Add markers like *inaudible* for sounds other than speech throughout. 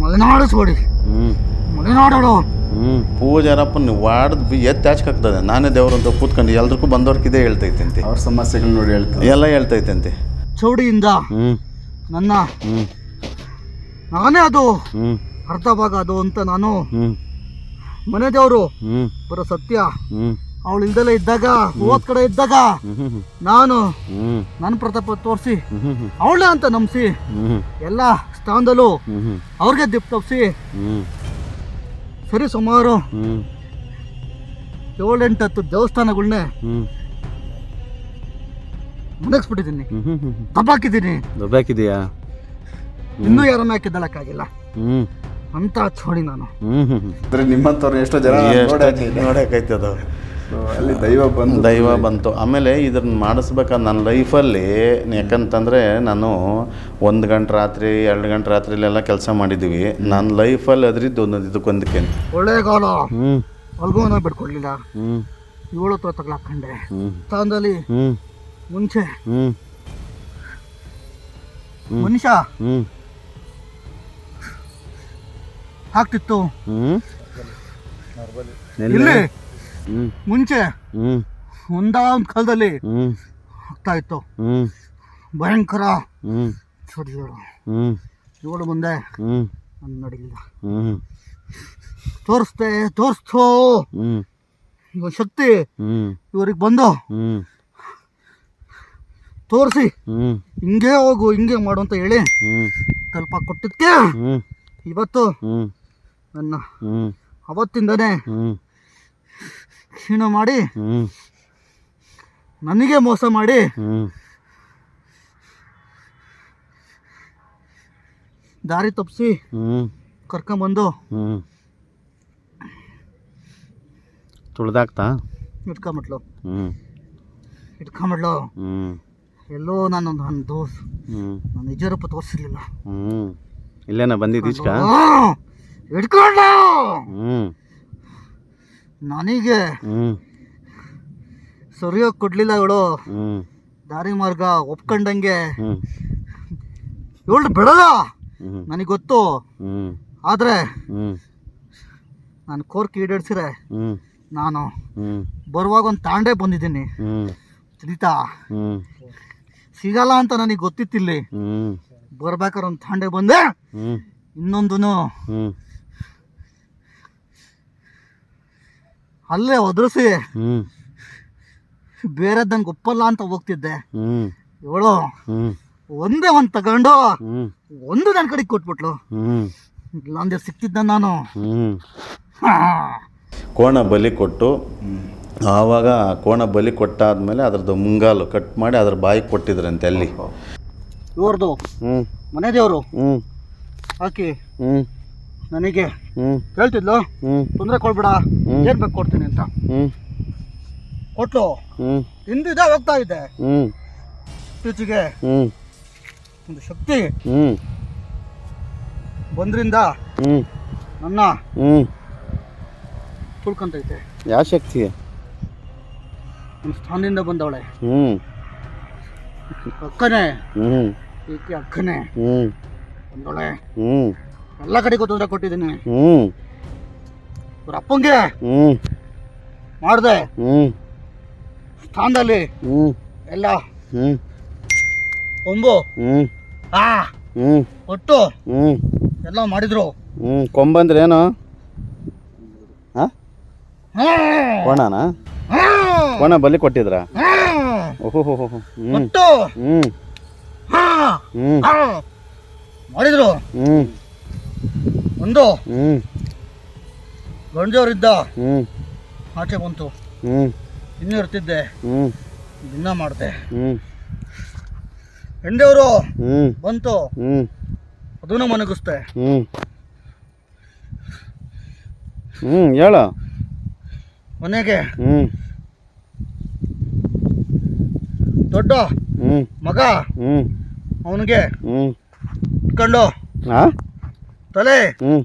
ಮಲೆನಾಡು ಸೋಡಿ ಹ್ಞೂ ಮಲೆನಾಡೋಳು ಹ್ಞೂ ನೀವು ವಾಡ್ದು ಬಿ ಎತ್ತು ಹಾಕ್ತದೆ ನಾನೇ ದೇವ್ರ ಅಂತ ಕೂತ್ಕೊಂಡು ಎಲ್ರಿಗೂ ಬಂದವ್ರಿಗೆ ಇದೇ ಹೇಳ್ತೈತಂತೆ ಅವ್ರ ಸಮಸ್ಯೆಗಳು ನೋಡಿ ಹೇಳ್ತಾರೆ. ಎಲ್ಲ ಹೇಳ್ತೈತಂತೆ ಚೌಡಿಯಿಂದ ಹ್ಞೂ ನನ್ನ ಹ್ಞೂ ನಾನೇ ಅದು. ಹ್ಞೂ ಅರ್ಧ ಭಾಗ ಅದು ಅಂತ ನಾನು ಹ್ಞೂ ಮನೆ ದೇವರು. ಹ್ಞೂ ಬರೋ ಸತ್ಯ. ಹ್ಞೂ ಅವಳು ಇಲ್ದಲೇ ಇದ್ದಾಗ ಮೂವತ್ ಕಡೆ ಇದ್ದಾಗ ನಾನು ಹ್ಞೂ ನನ್ನ ಪ್ರತಾಪ ತೋರಿಸಿ. ಅವಳೇ ಅಂತ ನಂಬಿಸಿ. ಹ್ಞೂ ಎಲ್ಲ ಸ್ಥಾನದಲ್ಲೂ ಅವ್ರಿಗೆ ದಿಪ್ ತಪ್ಪಿಸಿ ಸರಿ ಸುಮಾರು. ಏಳೆಂಟತ್ತು ಏಳೆಂಟು ಹತ್ತು ದೇವಸ್ಥಾನಗಳನ್ನೇ ಮುಣಗಿಸ್ಬಿಟ್ಟಿದ್ದೀನಿ ದಬ್ಬಾಕಿದ್ದೀನಿ ದೊಬ್ಬಾಕಿದೆಯಾ? ಇನ್ನೂ ಯಾರನ್ನ ಹಾಕಿದ್ದಳಕ್ಕಾಗಿಲ್ಲ. ಅಂತ ಚೋಡಿ ನಾನು. ಅಂದ್ರೆ ನಿಮ್ಮಂತವ್ರು ಎಷ್ಟೋ ಜನ ನೋಡಕ್ಕೆ ಅದು ಅಲ್ಲಿ ದೈವ ಬಂದು ದೈವ ಬಂತು. ಆಮೇಲೆ ಇದನ್ನ ಮಾಡಿಸ್ಬೇಕಾದ್ರೆ ನನ್ನ ಲೈಫಲ್ಲಿ ಯಾಕಂತಂದರೆ ನಾನು ಒಂದು ಗಂಟೆ ರಾತ್ರಿ ಎರಡು ಗಂಟೆ ರಾತ್ರಿಲೆಲ್ಲ ಕೆಲಸ ಮಾಡಿದ್ದೀವಿ ನನ್ನ ಲೈಫಲ್ಲಿ ಅದರಿದ್ದು ಒಂದೊಂದು ಇದಕ್ಕೊಂದಕ್ಕೆ ಒಳ್ಳೆ ಕಾಲ ಅಲ್ಗೋನ ಬಿಡ್ಕೊಡ್ಲಿಲ್ಲ ಹ್ಞೂ ಏಳು ಹತ್ರ ತಗ್ಲಾಕೊಂಡೆ ಸ್ಥಾನದಲ್ಲಿ ಮುಂಚೆ. ಮನುಷ್ಯ. ಹಾಕ್ತಿತ್ತು ಆಗ್ತಿತ್ತು. ಇಲ್ಲಿ. ಹ್ಞೂ ಮುಂಚೆ ಒಂದಾಒಂದು ಕಾಲದಲ್ಲಿ ಆಗ್ತಾ ಇತ್ತು. ಭಯಂಕರ ಇವಳು ಮುಂದೆ ನಡೀಲಿಲ್ಲ. ತೋರಿಸ್ತೆ ತೋರಿಸ್ತು. ಇವ ಶಕ್ತಿ ಇವ್ರಿಗೆ ಬಂದು ತೋರಿಸಿ. ಹಿಂಗೆ ಹೋಗು ಹಿಂಗೆ ಮಾಡು ಅಂತ ಹೇಳಿ ಕೊಟ್ಟಿದ್ದಕ್ಕೆ ಹ್ಞೂ ಇವತ್ತು ನನ್ನ ಅವತ್ತಿಂದನೇ ಕ್ಷೀಣ ಮಾಡಿ ನನಗೆ ಮೋಸ ಮಾಡಿ ದಾರಿ ತಪ್ಪಿಸಿ ಕರ್ಕೊಂಬಂದು. ಹ್ಞೂ ತುಳ್ದಾಕ್ತಾ ಇಟ್ಕೊಂಬಿಟ್ಲು. ಇಟ್ಕೊಂಬಿಟ್ಲು. ಎಲ್ಲೋ ನಾನು ನನ್ನ ದೋಸ್ ಹ್ಞೂ ನನ್ನ ನಿಜ ರೂಪ ತೋರಿಸಿರ್ಲಿಲ್ಲ ಇಲ್ಲೇನ ಬಂದಿದ್ದೀಚ ಇಟ್ಕೊಂಡು ನನಗೆ ಸರಿಯೋಗಿ ಕೊಡ್ಲಿಲ್ಲ ಇವಳು. ದಾರಿ ಮಾರ್ಗ ಒಪ್ಕೊಂಡಂಗೆ. ಇವಳು ಬಿಡಲ್ಲ. ನನಗೆ ಗೊತ್ತು. ಆದರೆ ನಾನು ಕೋರ್ಕ್ ಈಡೇರಿಸಿರೆ ನಾನು ಬರುವಾಗ ಒಂದು ತಾಂಡೆ ಬಂದಿದ್ದೀನಿ. ತಿಳಿತಾ ಸಿಗಲ್ಲ ಅಂತ ನನಗೆ ಗೊತ್ತಿತ್ತಿಲ್ಲಿ. ಬರ್ಬೇಕಾದ್ರೆ ಒಂದು ತಾಂಡೆ ಬಂದೆ. ಇನ್ನೊಂದು ಅಲ್ಲೇ ಒದ್ರಸಿ. ಹ್ಞೂ ಬೇರೆದ್ ನಂಗೆ ಒಪ್ಪಲ್ಲ ಅಂತ ಹೋಗ್ತಿದ್ದೆ. ಇವಳು ಒಂದೇ ಒಂದು ತಗೊಂಡು ಒಂದು ನನ್ನ ಕಡೆ ಕೊಟ್ಬಿಟ್ಲು. ಇಲ್ಲಾಂದ್ರೆ ಸಿಕ್ತಿದ್ದ ನಾನು. ಕೋಣ ಬಲಿ ಕೊಟ್ಟು ಆವಾಗ ಕೋಣ ಬಲಿ ಕೊಟ್ಟಾದ್ಮೇಲೆ ಅದ್ರದ್ದು ಮುಂಗಾಲು ಕಟ್ ಮಾಡಿ ಅದ್ರ ಬಾಯಿ ಕೊಟ್ಟಿದ್ರಂತೆ ಅಲ್ಲಿ. ಇವ್ರದ್ದು ಮನೆ ದೇವರು? ಹಾಕಿ ನನಗೆ ಹ್ಞೂ ಹೇಳ್ತಿದ್ಲು ತೊಂದರೆ ಕೊಡ್ಬೇಡ. ಹ್ಮ್. ಏನ್ ಬೇಕು ಕೊಡ್ತೀನಿ ಅಂತ. ಹ್ಞೂ ಕೊಟ್ಲು. ಹಿಂದಿದೆ ಹೋಗ್ತಾ ಇದ್ದೆ ಹ್ಞೂ ಇತ್ತೀಚೆಗೆ ಹ್ಞೂ ಒಂದು ಶಕ್ತಿ ಹ್ಞೂ ಬಂದ್ರಿಂದ ಹ್ಞೂ ನನ್ನ ಹ್ಞೂ ತುಳ್ಕೊಂತೈತೆ ಯಾವ ಶಕ್ತಿ? ನನ್ನ ಸ್ಥಾನದಿಂದ ಬಂದವಳೆ. ಹ್ಮ್. ಅಕ್ಕನೇ. ಹ್ಮ್. ಈಕೆ ಅಕ್ಕನೇ. ಹ್ಮ್. ಬಂದವಳೆ. ಹ್ಞೂ ಎಲ್ಲ ಕಡೆಗೂ ತೊಂದರೆ ಕೊಟ್ಟಿದ್ದೀನಿ. ಹ್ಞೂ ಇವ್ರ ಅಪ್ಪಂಗೆ ಹ್ಞೂ ಮಾಡಿದೆ. ಹ್ಞೂ ಸ್ಥಾನದಲ್ಲಿ ಹ್ಞೂ ಎಲ್ಲ ಹ್ಞೂ ಕೊಂಬು ಹ್ಞೂ ಆ ಹ್ಞೂ ಒಟ್ಟು ಹ್ಞೂ ಎಲ್ಲ ಮಾಡಿದ್ರು. ಹ್ಞೂ ಕೊಂಬಂದ್ರೆ ಏನು? ಹಾಂ. ಒಣನಾ ಒಣ ಹ್ಮ್. ಕೋಣ ಬಲಿ ಕೊಟ್ಟಿದ್ರಾ? ಹ್ಮ್. ಓಹೋ ಹೋ. ಹೋ. ಹ್ಞೂ ಮಾಡಿದ್ರು. ಹ್ಞೂ ಒಂದು ಹ್ಞೂ ಗಂಡದವರಿದ್ದ ಹ್ಞೂ ಆಚೆ ಬಂತು. ಹ್ಞೂ ಇನ್ನೂ ಇರ್ತಿದ್ದೆ. ಹ್ಞೂ ದಿನ ಮಾಡಿದೆ. ಹ್ಞೂ ಹೆಂಡವರು ಹ್ಞೂ ಬಂತು. ಹ್ಞೂ ಅದನ್ನು ಮನಗಿಸ್ತೆ ಹ್ಞೂ ಹ್ಞೂ ಹೇಳ. ಮನೆಗೆ. ಹ್ಞೂ ದೊಡ್ಡ ಹ್ಞೂ ಮಗ. ಹ್ಞೂ ಅವನಿಗೆ. ಹ್ಞೂ ಇಟ್ಕೊಂಡು. ಹಾಂ ತಲೆ. ಹ್ಞೂ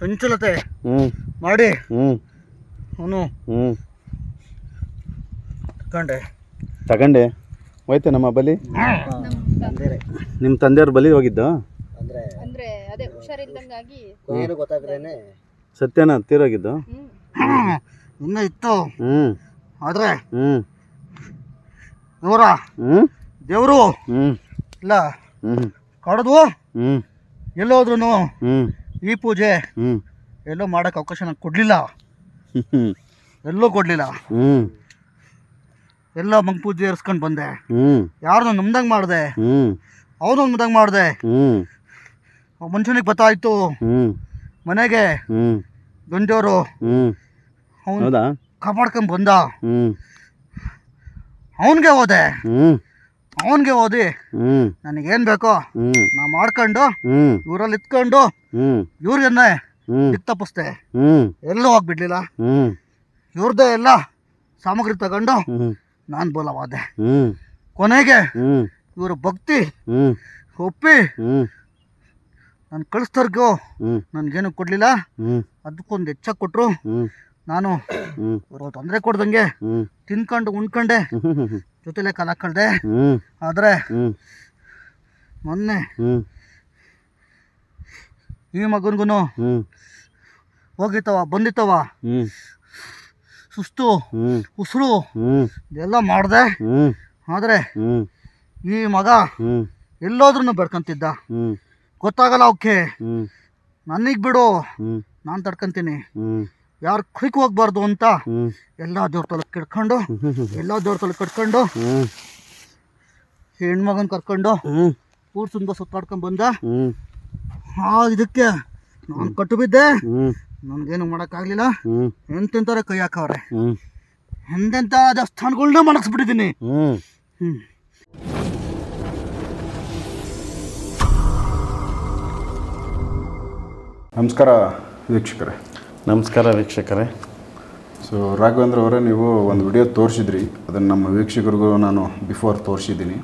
ಚಂಚಲತೆ. ಹ್ಞೂ ಮಾಡಿ. ಹ್ಞೂ ಅವನು. ಹ್ಞೂ ತಗೊಂಡೆ. ತಗೊಂಡೆ. ಹೋಯ್ತೆ ನಮ್ಮ ಬಲಿ. ನಿಮ್ಮ ತಂದೆಯವ್ರ ಬಲಿ ಹೋಗಿದ್ದು? ಅಂದ್ರೆ. ಅದೇ ಹುಷಾರಿಲ್ದಂಗಾಗಿ. ಏನು ಗೊತ್ತಾಗ್ರೇನೆ. ಸತ್ಯನ ತೀರೋಗಿದ್ದು? ಇನ್ನೂ ಇತ್ತು. ಹ್ಞೂ ಆದ್ರೆ. ಹ್ಞೂ ನೋರ ಹ್ಞೂ ದೇವರು. ಹ್ಞೂ ಇಲ್ಲ. ಹ್ಞೂ ಕಡ್ದು. ಹ್ಞೂ ಎಲ್ಲೋದ್ರು ಈ ಪೂಜೆ ಎಲ್ಲೋ ಮಾಡೋಕೆ ಅವಕಾಶ ನಂಗೆ ಕೊಡಲಿಲ್ಲ. *laughs* ಎಲ್ಲೋ ಕೊಡಲಿಲ್ಲ. ಹ್ಞೂ ಎಲ್ಲ ಮಂಗ್ ಪೂಜೆ ಏರ್ಸ್ಕೊಂಡು ಬಂದೆ. ಯಾರು ಯಾರನ್ನ ನಮ್ದಂಗೆ ಮಾಡಿದೆ. ಅವನು ನಮ್ದಂಗೆ ಮಾಡಿದೆ. ಮನುಷ್ಯನಿಗೆ ಗೊತ್ತಾಯ್ತು. ಮನೆಗೆ ಗಂಜೋರು ಅವನು ಕಾಪಾಡ್ಕೊಂಡು ಬಂದ. ಅವನಿಗೆ ಹೋದೆ. ಅವನಿಗೆ ಓದಿ. ನನಗೆ ಏನು ಬೇಕೋ ನಾ ಮಾಡ್ಕೊಂಡು ಇವರಲ್ಲಿ ಇತ್ಕೊಂಡು ಇವ್ರಿಗನ್ನೇ ತಪ್ಪಿಸ್ದೆ. ಎಲ್ಲೂ ಹೋಗ್ಬಿಡ್ಲಿಲ್ಲ. ಇವ್ರದ್ದೇ ಎಲ್ಲ ಸಾಮಗ್ರಿ ತಗೊಂಡು ನಾನು ಬೋಲವಾದೆ. ಕೊನೆಗೆ ಇವರ ಭಕ್ತಿ ಒಪ್ಪಿ ನಾನು ಕಳಿಸ್ತಾರ್ಗೋ ನನಗೇನು ಕೊಡಲಿಲ್ಲ. ಅದಕ್ಕೊಂದು ಹೆಚ್ಚಾಗಿ ಕೊಟ್ಟರು ನಾನು ತೊಂದರೆ ಕೊಡ್ದಂಗೆ ತಿನ್ಕೊಂಡು ಉಣ್ಕೊಂಡೆ. ಜೊತೆಲೆ ಕಾಲ ಕಳ್ದೆ ಆದರೆ ಮೊನ್ನೆ ಈ ಮಗನಿಗೂ ಹೋಗಿತ್ತವ ಬಂದಿತ್ತವ. ಸುಸ್ತು ಉಸಿರು ಇದೆಲ್ಲ ಮಾಡಿದೆ. ಆದರೆ ಈ ಮಗ ಎಲ್ಲೋದ್ರೂ ಬೆಡ್ಕೊಂತಿದ್ದ. ಗೊತ್ತಾಗಲ್ಲ ಅವಕ್ಕೆ ನನಗೆ ಬಿಡು. ನಾನು ತಡ್ಕೊಂತೀನಿ. ಯಾರು ಕ್ವಿಕ್ ಹೋಗ್ಬಾರ್ದು ಅಂತ ಎಲ್ಲ ದೇವ್ರ ತಲೆ ಕಿಡ್ಕೊಂಡು *laughs* ಎಲ್ಲ ದೇವ್ರ ತಲೆ ಕಟ್ಕೊಂಡು ಹೆಣ್ಮಗನ್ ಕರ್ಕೊಂಡು ಹ್ಞೂ ಊರು ತುಂಬ ಸುತ್ತಾಡ್ಕೊಂಡು ಬಂದ. ಆ ಇದಕ್ಕೆ ನಾನು ಕಟ್ಟು ಬಿದ್ದೆ ನನ್ಗೇನು ಮಾಡೋಕ್ಕಾಗಲಿಲ್ಲ. ಎಂತೆಂತಾರೆ ಕೈ ಹಾಕವ್ರೆ. ಎಂತೆಂತ ಎಂತೆಂಥ ದೇವಸ್ಥಾನಗಳ್ನ ಮಣಗಿಸ್ಬಿಟ್ಟಿದ್ದೀನಿ ಹ್ಞೂ ಹ್ಞೂ ನಮಸ್ಕಾರ ವೀಕ್ಷಕರೇ. ನಮಸ್ಕಾರ ವೀಕ್ಷಕರೇ. ಸೊ ರಾಘವೇಂದ್ರ ಅವರೇ ನೀವು ಒಂದು ವಿಡಿಯೋ ತೋರಿಸಿದ್ರಿ. ಅದನ್ನು ನಮ್ಮ ವೀಕ್ಷಕರಿಗೂ ನಾನು ಬಿಫೋರ್ ತೋರಿಸಿದ್ದೀನಿ.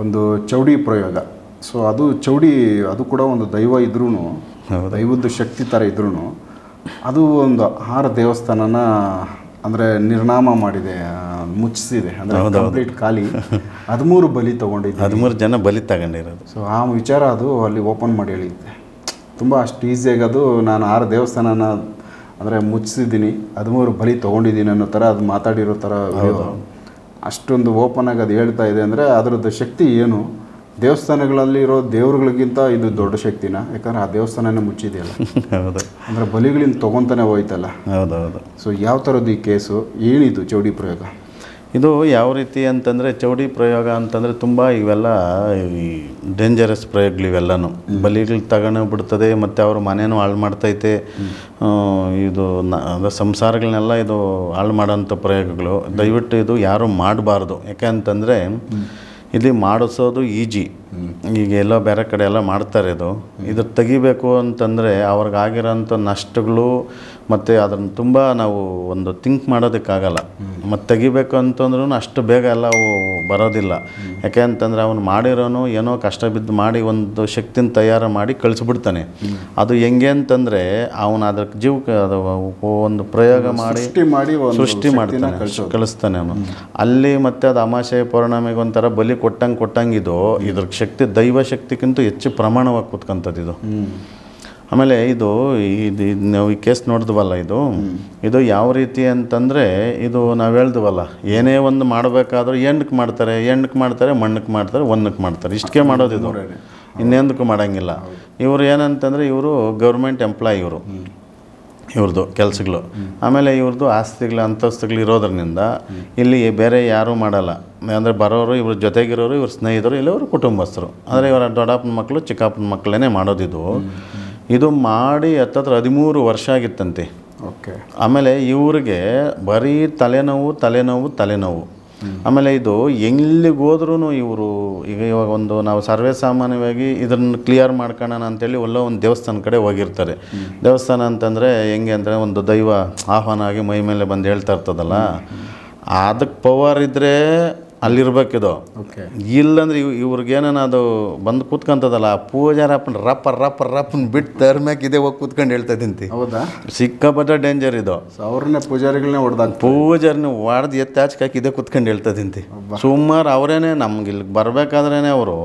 ಒಂದು ಚೌಡಿ ಪ್ರಯೋಗ. ಸೊ ಅದು ಚೌಡಿ ಅದು ಕೂಡ ಒಂದು ದೈವ ಇದ್ರೂ ದೈವದ ಶಕ್ತಿ ಥರ ಇದ್ರೂ ಅದು ಒಂದು ಆಹಾರ ದೇವಸ್ಥಾನನ ಅಂದರೆ ನಿರ್ನಾಮ ಮಾಡಿದೆ ಮುಚ್ಚಿಸಿದೆ. ಅಂದರೆ ಕಂಪ್ಲೀಟ್ ಖಾಲಿ. ಹದಿಮೂರು ಬಲಿ ತೊಗೊಂಡಿದ್ದೆ ಹದಿಮೂರು ಜನ ಬಲಿ ತಗೊಂಡಿರೋದು. ಸೊ ಆ ವಿಚಾರ ಅದು ಅಲ್ಲಿ ಓಪನ್ ಮಾಡಿ ಹೇಳಿದ್ದೆ. ತುಂಬ ಅಷ್ಟು ಈಸಿಯಾಗಿ ಅದು ನಾನು ಆರು ದೇವಸ್ಥಾನನ ಅಂದರೆ ಮುಚ್ಚಿಸಿದ್ದೀನಿ. ಹದಿಮೂರು ಬಲಿ ತೊಗೊಂಡಿದ್ದೀನಿ ಅನ್ನೋ ಥರ ಅದು ಮಾತಾಡಿರೋ ಥರ ಅಷ್ಟೊಂದು ಓಪನ್ ಆಗಿ ಅದು ಹೇಳ್ತಾ ಇದೆ ಅಂದರೆ ಅದರದ್ದು ಶಕ್ತಿ ಏನು? ದೇವಸ್ಥಾನಗಳಲ್ಲಿ ಇರೋ ದೇವ್ರುಗಳಿಗಿಂತ ಇದು ದೊಡ್ಡ ಶಕ್ತಿನ? ಯಾಕಂದ್ರೆ ಆ ದೇವಸ್ಥಾನನೇ ಮುಚ್ಚಿದೆಯಲ್ಲ. *laughs* ಹೌದು. ಅಂದರೆ ಬಲಿಗಳಿಂದ ತೊಗೊತಾನೆ ಹೋಯ್ತಲ್ಲ. ಹೌದೌದು ಸೊ ಯಾವ ಥರದ್ದು ಈ ಕೇಸು ಏನಿದು ಚೌಡಿ ಪ್ರಯೋಗ? ಇದು ಯಾವ ರೀತಿ ಅಂತಂದರೆ ಚೌಡಿ ಪ್ರಯೋಗ ಅಂತಂದರೆ ತುಂಬ ಇವೆಲ್ಲ ಈ ಡೇಂಜರಸ್ ಪ್ರಯೋಗಗಳು ಇವೆಲ್ಲನೂ. ಬಲಿಗಳು ತಗೊಂಡು ಬಿಡ್ತದೆ ಮತ್ತು ಅವ್ರ ಮನೇನೂ ಹಾಳು ಮಾಡ್ತೈತೆ. ಇದು ನ ಸಂಸಾರಗಳನ್ನೆಲ್ಲ ಇದು ಹಾಳು ಮಾಡೋಂಥ ಪ್ರಯೋಗಗಳು. ದಯವಿಟ್ಟು ಇದು ಯಾರೂ ಮಾಡಬಾರ್ದು. ಯಾಕೆ ಅಂತಂದರೆ ಇಲ್ಲಿ ಮಾಡಿಸೋದು ಈಜಿ. ಈಗ ಎಲ್ಲ ಬೇರೆ ಕಡೆ ಎಲ್ಲ ಮಾಡ್ತಾರೆ ಇದು. ಇದು ತೆಗಿಬೇಕು ಅಂತಂದರೆ ಅವ್ರಿಗಾಗಿರೋಂಥ ನಷ್ಟಗಳು ಮತ್ತು ಅದನ್ನು ತುಂಬ ನಾವು ಒಂದು ಥಿಂಕ್ ಮಾಡೋದಕ್ಕಾಗಲ್ಲ. ಮತ್ತು ತೆಗಿಬೇಕು ಅಂತಂದ್ರೂ ಅಷ್ಟು ಬೇಗ ಎಲ್ಲ ಅವು ಬರೋದಿಲ್ಲ. ಯಾಕೆ ಅಂತಂದರೆ ಅವನು ಮಾಡಿರೋನು ಏನೋ ಕಷ್ಟ ಬಿದ್ದು ಮಾಡಿ ಒಂದು ಶಕ್ತಿನ ತಯಾರು ಮಾಡಿ ಕಳಿಸ್ಬಿಡ್ತಾನೆ. ಅದು ಹೆಂಗೆ ಅಂತಂದರೆ ಅವನು ಅದಕ್ಕೆ ಜೀವಕ್ಕೆ ಅದು ಒಂದು ಪ್ರಯೋಗ ಮಾಡಿ ಸೃಷ್ಟಿ ಮಾಡಿ ಒಂದು ಸೃಷ್ಟಿ ಮಾಡ್ತಾನೆ ಕಳಿಸ್ತಾನೆ ಅವನು. ಅಲ್ಲಿ ಮತ್ತೆ ಅದು ಅಮಾಶಯ ಪೌರ್ಣಮಿಗೆ ಒಂಥರ ಬಲಿ ಕೊಟ್ಟಂಗೆ ಕೊಟ್ಟಂಗೆ ಇದು ಇದ್ರ ಶಕ್ತಿ ದೈವ ಶಕ್ತಿಗಿಂತ ಹೆಚ್ಚು ಪ್ರಮಾಣವಾಗಿ ಕೂತ್ಕೊಂಥದ್ದು ಇದು. ಆಮೇಲೆ ಇದು ಇದು ಇದು ನಾವು ಈ ಕೇಸ್ ನೋಡಿದ್ವಲ್ಲ ಇದು ಇದು ಯಾವ ರೀತಿ ಅಂತಂದರೆ ಇದು ನಾವು ಹೇಳ್ದವಲ್ಲ ಏನೇ ಒಂದು ಮಾಡಬೇಕಾದ್ರೂ ಎಂಡಕ್ಕೆ ಮಾಡ್ತಾರೆ ಎಂಡಕ್ಕೆ ಮಾಡ್ತಾರೆ ಮಣ್ಣಕ್ಕೆ ಮಾಡ್ತಾರೆ ಒಂದಕ್ಕೆ ಮಾಡ್ತಾರೆ. ಇಷ್ಟಕ್ಕೆ ಮಾಡೋದು ಇದು. ಇನ್ನೆಂದಕ್ಕೂ ಮಾಡೋಂಗಿಲ್ಲ. ಇವರು ಏನಂತಂದರೆ ಇವರು ಗೌರ್ಮೆಂಟ್ ಎಂಪ್ಲಾಯ್ ಇವರು. ಇವ್ರದ್ದು ಕೆಲಸಗಳು. ಆಮೇಲೆ ಇವ್ರದ್ದು ಆಸ್ತಿಗಳು ಅಂತಸ್ತುಗಳು ಇರೋದ್ರಿಂದ ಇಲ್ಲಿ ಬೇರೆ ಯಾರೂ ಮಾಡಲ್ಲ. ಅಂದರೆ ಬರೋರು ಇವ್ರ ಜೊತೆಗಿರೋರು ಇವ್ರ ಸ್ನೇಹಿತರು ಇಲ್ಲ ಇವರು ಕುಟುಂಬಸ್ಥರು. ಅಂದರೆ ಇವರ ದೊಡ್ಡಪ್ಪನ ಮಕ್ಕಳು ಚಿಕ್ಕಪ್ಪನ ಮಕ್ಕಳೇ ಮಾಡೋದಿದು. ಇದು ಮಾಡಿ ಹತ್ತತ್ರ ಹದಿಮೂರು ವರ್ಷ ಆಗಿತ್ತಂತೆ. ಓಕೆ. ಆಮೇಲೆ ಇವ್ರಿಗೆ ಬರೀ ತಲೆನೋವು ತಲೆನೋವು ತಲೆನೋವು. ಆಮೇಲೆ ಇದು ಎಲ್ಲಿಗೆ ಹೋದ್ರೂ ಇವರು ಈಗ ಇವಾಗ ಒಂದು ನಾವು ಸರ್ವೇ ಸಾಮಾನ್ಯವಾಗಿ ಇದನ್ನು ಕ್ಲಿಯರ್ ಮಾಡ್ಕೊಳ್ಳೋಣ ಅಂತೇಳಿ ಒಳ್ಳೆ ಒಂದು ದೇವಸ್ಥಾನ ಕಡೆ ಹೋಗಿರ್ತಾರೆ. ದೇವಸ್ಥಾನ ಅಂತಂದರೆ ಹೆಂಗೆ ಅಂದರೆ ಒಂದು ದೈವ ಆಹ್ವಾನ ಆಗಿ ಮೈ ಮೇಲೆ ಬಂದು ಹೇಳ್ತಾ ಇರ್ತದಲ್ಲ. ಅದಕ್ಕೆ ಪವರ್ ಇದ್ದರೆ ಅಲ್ಲಿರ್ಬೇಕಿದು. ಓಕೆ ಇಲ್ಲಂದ್ರೆ ಇವ್ ಇವ್ರಿಗೇನ ಅದು ಬಂದು ಕೂತ್ಕೊಂತದಲ್ಲ ಪೂಜಾರಪ್ಪನ ರಪ್ಪ ರಪ್ಪ ರಪ್ಪನ್ ಬಿಟ್ಟು ತರ್ಮ್ಯಾಕ ಇದೇ ಹೋಗಿ ಕೂತ್ಕೊಂಡು ಹೇಳ್ತಾ ತಿಂತಿ ಹೌದಾ? ಸಿಕ್ಕಾಪಟ್ಟೆ ಡೇಂಜರ್ ಇದು. ಅವ್ರನ್ನೇ ಪೂಜಾರಿಗಳನ್ನೇ ಹೊಡೆದಾಗ ಪೂಜಾರಿನ ಹೊಡೆದು ಎತ್ತಿ ಹಾಕಿ ಇದೇ ಕೂತ್ಕೊಂಡು ಹೇಳ್ತಾ ತಿಂತಿ ಸುಮಾರು ಅವರೇನೆ ನಮ್ಗೆ ಇಲ್ಲಿ ಬರ್ಬೇಕಾದ್ರೇನೆ ಅವರು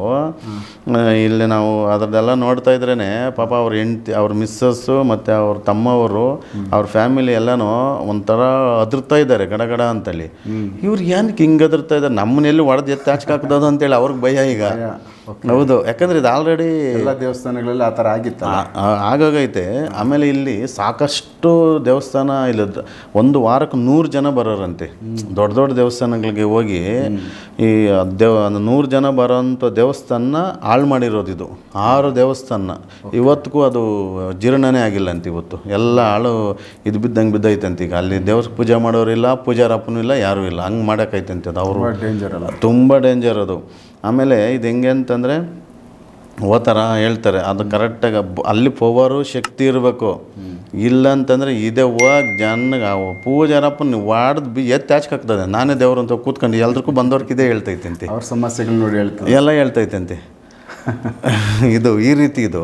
ಇಲ್ಲಿ ನಾವು ಅದ್ರದ್ದೆಲ್ಲ ನೋಡ್ತಾ ಇದ್ರೇನೆ ಪಾಪ ಅವ್ರ ಹೆಂಡ್ತಿ ಅವ್ರ ಮಿಸ್ಸಸ್ಸು ಮತ್ತು ಅವ್ರ ತಮ್ಮವರು ಅವ್ರ ಫ್ಯಾಮಿಲಿ ಎಲ್ಲನೂ ಒಂಥರ ಅದ್ರತಾ ಇದ್ದಾರೆ ಗಡಗಡ ಅಂತೇಳಿ ಇವ್ರು ಏನಕ್ಕೆ ಹಿಂಗೆ ಅದ್ರತಾ ಇದ್ದಾರೆ? ನಮ್ಮನ್ನೆಲ್ಲಿ ಹೊಡೆದು ಎತ್ತಿ ಹಾಕ್ದದು ಅಂತೇಳಿ ಅವ್ರಿಗೆ ಭಯ ಈಗ. ಹೌದು ಯಾಕಂದ್ರೆ ಇದು ಆಲ್ರೆಡಿ ಎಲ್ಲ ದೇವಸ್ಥಾನಗಳಲ್ಲಿ ಆ ಥರ ಆಗಿತ್ತು ಆಗಾಗೈತೆ ಆಮೇಲೆ ಇಲ್ಲಿ ಸಾಕಷ್ಟು ದೇವಸ್ಥಾನ ಇಲ್ಲ ಒಂದು ವಾರಕ್ಕೆ ನೂರು ಜನ ಬರೋರಂತೆ. ದೊಡ್ಡ ದೊಡ್ಡ ದೇವಸ್ಥಾನಗಳಿಗೆ ಹೋಗಿ ಈ ದೇವ ನೂರು ಜನ ಬರೋಂಥ ದೇವಸ್ಥಾನ ಹಾಳು ಮಾಡಿರೋದು ಇದು. ಆರು ದೇವಸ್ಥಾನ. ಇವತ್ತಿಗೂ ಅದು ಜೀರ್ಣನೇ ಆಗಿಲ್ಲ ಅಂತ ಇವತ್ತು. ಎಲ್ಲ ಹಾಳು ಇದು ಬಿದ್ದಂಗೆ ಬಿದ್ದೈತಂತೆ ಈಗ. ಅಲ್ಲಿ ದೇವ್ರ ಪೂಜೆ ಮಾಡೋರಿಲ್ಲ ಪೂಜಾರಪ್ಪನೂ ಇಲ್ಲ ಯಾರೂ ಇಲ್ಲ. ಹಂಗೆ ಮಾಡೋಕ್ಕೈತಂತೆ ಅದು ಅವರು. ಡೇಂಜರ್ ಅಲ್ಲ? ತುಂಬ ಡೇಂಜರ್ ಅದು. ಆಮೇಲೆ ಇದು ಹೆಂಗೆ ಅಂತಂದರೆ ಓ ಥರ ಹೇಳ್ತಾರೆ. ಅದು ಕರೆಕ್ಟಾಗಿ ಅಲ್ಲಿ ಪವರು ಶಕ್ತಿ ಇರಬೇಕು. ಇಲ್ಲ ಅಂತಂದರೆ ಇದೇ ಹೋಗಿ ಜನಗೆ ಪೂಜಾರಪ್ಪನ ವಾಡ್ದು ಬಿ ಎತ್ತಿ ಹಾಕ್ತದೆ? ನಾನೇ ದೇವ್ರು ಅಂತ ಕೂತ್ಕೊಂಡು ಎಲ್ರಿಗೂ ಬಂದವ್ರಿಗೆ ಇದೇ ಹೇಳ್ತೈತಂತೆ. ಅವ್ರ ಸಮಸ್ಯೆಗಳು ನೋಡಿ ಹೇಳ್ತಾರೆ. ಎಲ್ಲ ಹೇಳ್ತೈತಂತೆ. *laughs* ಇದು ಈ ರೀತಿ ಇದು.